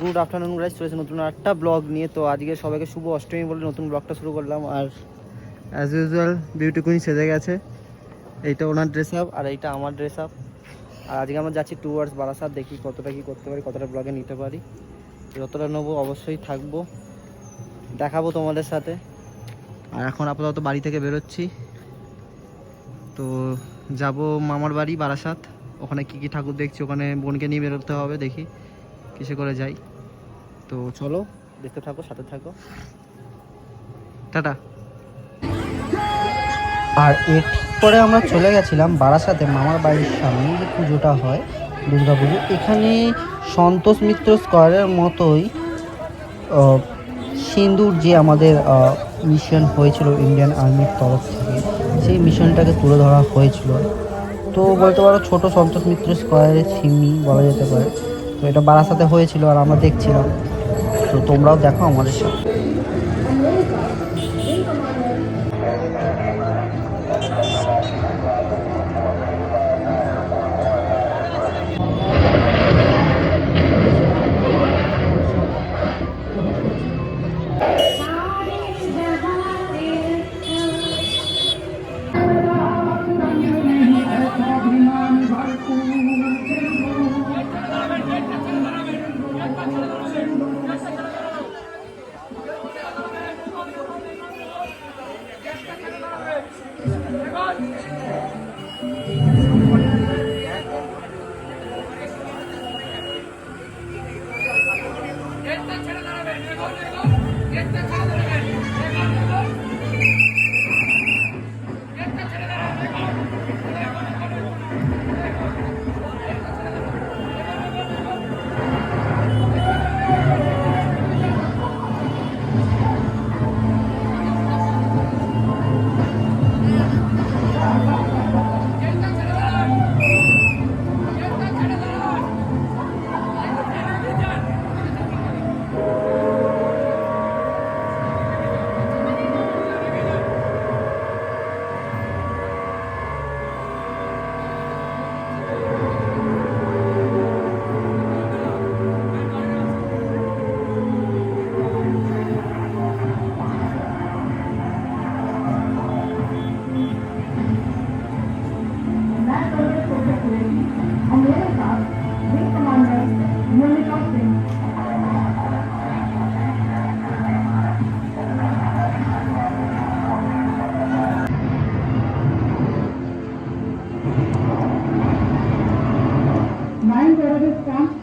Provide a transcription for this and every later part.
Good afternoon guys চলেছে নতুন একটা ব্লগ নিয়ে। তো আজকে সবাইকে শুভ অষ্টমী বলে নতুন ব্লগটা শুরু করলাম। আর অ্যাজ ইউজুয়াল বিউটি কুইন সেজে গেছে। এইটা ওনার ড্রেস আপ আর এইটা আমার ড্রেস আপ আর আজকে আমরা যাচ্ছি টুয়ার্ডস বারাসাত, দেখি কতটা কি করতে পারি, কতটা ব্লগে নিতে পারি। যতটা নেব অবশ্যই থাকব। দেখাবো তোমাদের সাথে। আর এখন আপাতত বাড়ি থেকে বেরোচ্ছি। তো যাব মামার বাড়ি, বারাসাত। ওখানে কি কি ঠাকুর দেখছি, ওখানে বোনকে নিয়ে বেরোতে হবে, দেখি। কিসে করে যাই? তো চলো, দেখতে থাকো, সাথে থাকো। টাটা। আর এরপরে আমরা চলে গেছিলাম বারাসাতে, মামার বাড়ির সামনে যে পুজোটা হয়, দুর্গা পুজো। এখানে সন্তোষ মিত্র স্কোয়ারের মতোই সিন্দুর যে আমাদের মিশন হয়েছিল ইন্ডিয়ান আর্মির তরফ থেকে, সেই মিশনটাকে তুলে ধরা হয়েছিল। তো বলতে পারো ছোট সন্তোষ মিত্র স্কোয়ারের থিমই বলা যেতে পারে। তো এটা বারাসাতে হয়েছিল আর আমরা দেখছিলাম। তো তোমরাও দেখো আমাদের সাথে।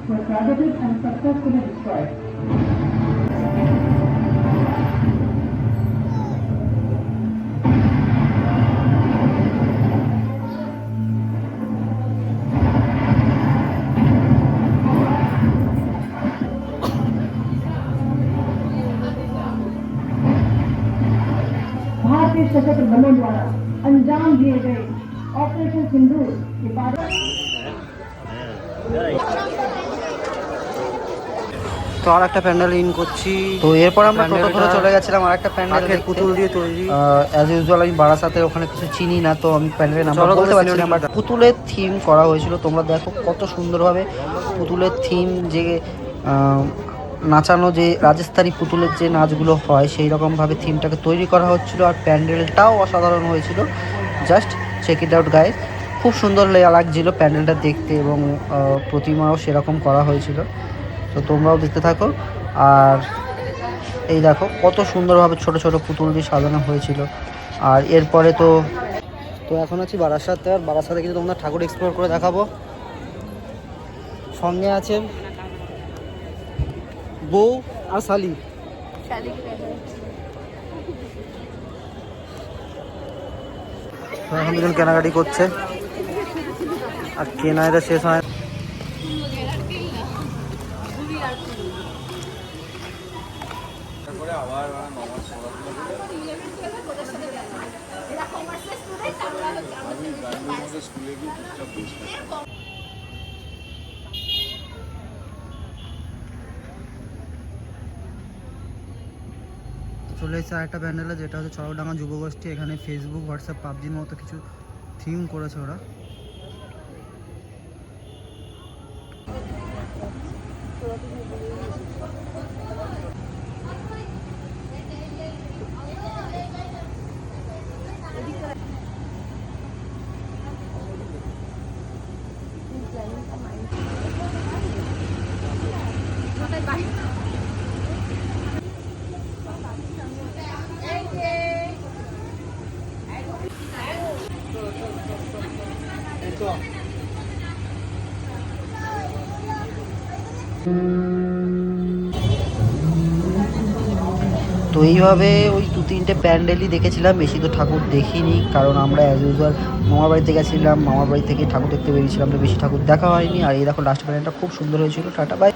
Were targeted and successfully destroyed. सशस्त्र बलों द्वारा अंजाम दिए गए ऑपरेशन सिंदूर के बाद তো আর একটা প্যান্ডেল ইন করছি। তো এরপর আমরা টোটো ধরে চলে গেছিলাম আর একটা প্যান্ডেল পুতুল দিয়ে তৈরি। অ্যাজ ইউজুয়াল আমি বারাসাতে ওখানে কিছু চিনি না তো আমি প্যান্ডেলের নাম বলতে পারছি না বাট পুতুলের থিম করা হয়েছিল। তোমরা দেখো কত সুন্দরভাবে পুতুলের থিম যে নাচানো যে রাজস্থানী পুতুলের যে নাচগুলো হয় সেই রকমভাবে থিমটাকে তৈরি করা হচ্ছিল আর প্যান্ডেলটাও অসাধারণ হয়েছিল। Just check it out guys খুব সুন্দর লাগছিল প্যান্ডেলটা দেখতে এবং প্রতিমাও সেরকম করা হয়েছিল। তো তোমরাও দেখতে থাকো। আর এই দেখো, কত সুন্দরভাবে ছোট ছোট পুতুল দিয়ে সাজানো হয়েছিল। আর এরপরে তো তো এখন আছি বারাসাতে। আর বারাসাতে কিন্তু তোমরা ঠাকুর এক্সপ্লোর করে দেখাবো। সঙ্গে আছেন বউ আর শালি। এখন দুজন কেনাকাটি করছে। আর কেনা এটা শেষ হয় চলে এসেছে আরেকটা প্যান্ডেলে যেটা হচ্ছে চড়কডাঙ্গা যুবগোষ্ঠী এখানে ফেসবুক হোয়াটসঅ্যাপ পাবজির মতো কিছু থিম করেছে ওরা। তো এইভাবে ওই দু তিনটে প্যান্ডেলই দেখেছিলাম, বেশি তো ঠাকুর দেখিনি, কারণ আমরা অ্যাজ ইউজুয়াল মামার বাড়িতে গেছিলাম, মামার বাড়ি থেকে ঠাকুর দেখতে বেরিয়েছিলাম, তো বেশি ঠাকুর দেখা হয়নি, আর এই দেখো লাস্ট প্যান্ডেলটা খুব সুন্দর হয়েছিল, টাটা বাই